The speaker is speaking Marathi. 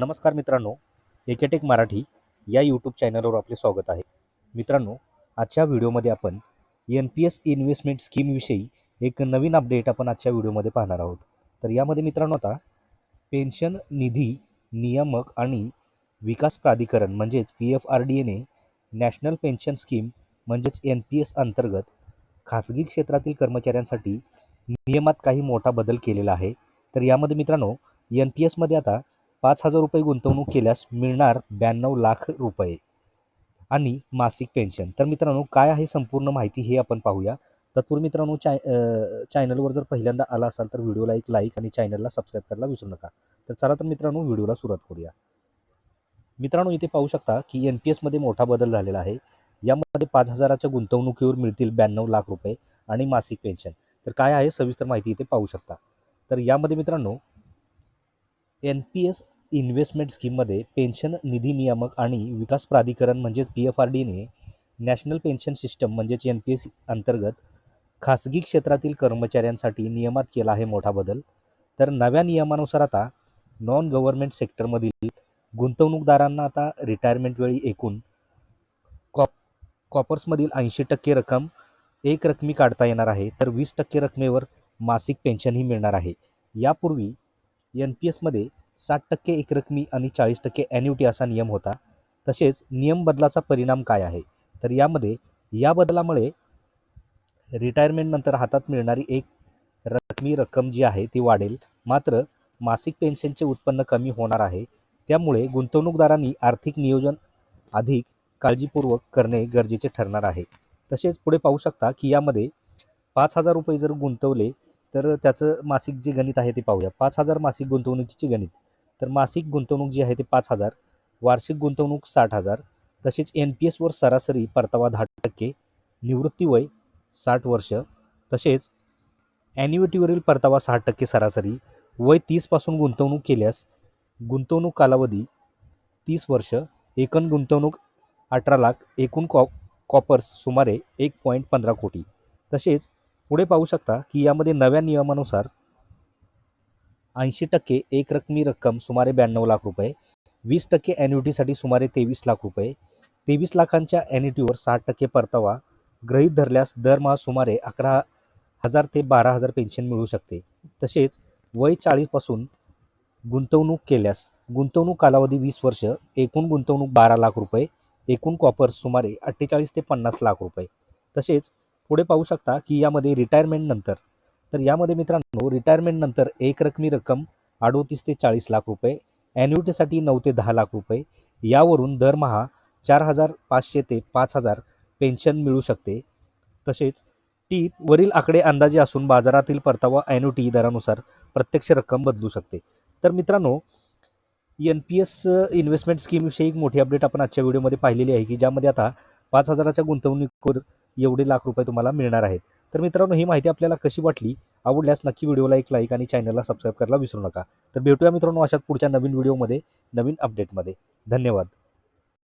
नमस्कार मित्रांनो एकेटेक मराठी या यूट्यूब चॅनलवर आपले स्वागत आहे. मित्रांनो आजच्या व्हिडिओमध्ये आपण एन पी एस इन्व्हेस्टमेंट स्कीमविषयी एक नवीन अपडेट आपण आजच्या व्हिडिओमध्ये पाहणार आहोत. तर यामध्ये मित्रांनो आता पेन्शन निधी नियामक आणि विकास प्राधिकरण म्हणजेच पी एफ आर डी एने नॅशनल पेन्शन स्कीम म्हणजेच एन पी एस अंतर्गत खाजगी क्षेत्रातील कर्मचाऱ्यांसाठी नियमात काही मोठा बदल केलेला आहे. तर यामध्ये मित्रांनो एन पी एसमध्ये आता पाच हजार रुपये गुंतवणूक केल्यास मिळणार ब्याण्णव लाख रुपये. आणि मासिक पेन्शन तर मित्रांनो काय आहे संपूर्ण माहिती हे आपण पाहूया. तत्पूर्वी मित्रांनो चाय चॅनलवर जर पहिल्यांदा आला असाल तर व्हिडिओला एक लाईक आणि चॅनलला सबस्क्राईब करायला विसरू नका. तर चला तर मित्रांनो व्हिडिओला सुरुवात करूया. मित्रांनो इथे पाहू शकता की एन पी एसमध्ये मोठा बदल झालेला आहे. यामध्ये पाच हजाराच्या गुंतवणुकीवर मिळतील ब्याण्णव लाख रुपये आणि मासिक पेन्शन तर काय आहे सविस्तर माहिती इथे पाहू शकता. तर यामध्ये मित्रांनो एन पी एस इन्व्हेस्टमेंट स्कीममध्ये पेन्शन निधी नियामक आणि विकास प्राधिकरण म्हणजेच पी एफ आर डीने नॅशनल पेन्शन सिस्टम म्हणजेच एन पी एस अंतर्गत खासगी क्षेत्रातील कर्मचाऱ्यांसाठी नियमात केला आहे मोठा बदल. तर नव्या नियमानुसार आता नॉन गव्हर्नमेंट सेक्टरमधील गुंतवणूकदारांना आता रिटायरमेंटवेळी एकूण कॉप कॉपर्समधील ऐंशी टक्के रक्कम एक रकमी काढता येणार आहे. तर वीस टक्के रकमेवर मासिक पेन्शनही मिळणार आहे. यापूर्वी एन पी एसमध्ये साठ टक्के एकरकमी आणि चाळीस टक्के ॲन्युटी असा नियम होता. तसेच नियम बदलाचा परिणाम काय आहे? तर यामध्ये या बदलामुळे रिटायरमेंटनंतर हातात मिळणारी एक रकमी रक्कम जी आहे ती वाढेल. मात्र मासिक पेन्शनचे उत्पन्न कमी होणार आहे. त्यामुळे गुंतवणूकदारांनी आर्थिक नियोजन अधिक काळजीपूर्वक करणे गरजेचे ठरणार आहे. तसेच पुढे पाहू शकता की यामध्ये पाच हजार रुपये जर गुंतवले तर त्याचं मासिक जे गणित आहे ते पाहूया. पाच हजार मासिक गुंतवणुकीचे गणित. तर मासिक गुंतवणूक जी आहे ते पाच हजार वार्षिक गुंतवणूक साठ हजार तसेच एन पी एसवर सरासरी परतावा दहा टक्के निवृत्ती वय साठ वर्ष तसेच ॲन्युइटीवरील परतावा सहा टक्के सरासरी वय तीसपासून गुंतवणूक केल्यास गुंतवणूक कालावधी तीस वर्ष एकूण गुंतवणूक अठरा लाख एकूण कॉ कॉपर्स सुमारे एक पॉईंट पंधरा कोटी तसेच पुढे पाहू शकता की यामध्ये नव्या नियमानुसार ऐंशी टक्के एक रकमी रक्कम सुमारे ब्याण्णव लाख रुपये वीस टक्के ॲन्युटीसाठी सुमारे तेवीस लाख रुपये तेवीस लाखांच्या ॲन्युटीवर साठ टक्के परतावा गृहीत धरल्यास दरमहा सुमारे अकरा हजार ते बारा हजार पेन्शन मिळू शकते. तसेच वय चाळीसपासून गुंतवणूक केल्यास गुंतवणूक कालावधी वीस वर्ष एकूण गुंतवणूक बारा लाख रुपये एकूण कॉपर्स सुमारे अठ्ठेचाळीस ते पन्नास लाख रुपये. तसेच पुढे पाहू शकता की यामध्ये रिटायरमेंट नंतर. तर यामध्ये मित्रांनो रिटायरमेंट नंतर एक रकमी रक्कम अडोतीस ते चाळीस लाख रुपये ॲन्युटीसाठी नऊ ते दहा लाख रुपये. यावरून दरमहा चार हजार पाचशे ते पाच हजार पेन्शन मिळू शकते. तसेच टीप वरील आकडे अंदाजे असून बाजारातील परतावा ॲन्युटी दरानुसार प्रत्यक्ष रक्कम बदलू शकते. तर मित्रांनो एन पी एस इन्व्हेस्टमेंट स्कीमविषयी एक मोठी अपडेट आपण आजच्या व्हिडिओमध्ये पाहिलेली आहे की ज्यामध्ये आता पाच हजाराच्या गुंतवणूकीवर एवढे लाख रुपये तुम्हाला मिळणार आहेत. तर मित्रांनो ही माहिती आपल्याला कशी वाटली आवडल्यास नक्की व्हिडिओला एक लाईक आणि चॅनलला सबस्क्राईब करायला विसरू नका. तर भेटूया मित्रांनो अशाच पुढच्या नवीन व्हिडिओमध्ये नवीन अपडेटमध्ये धन्यवाद.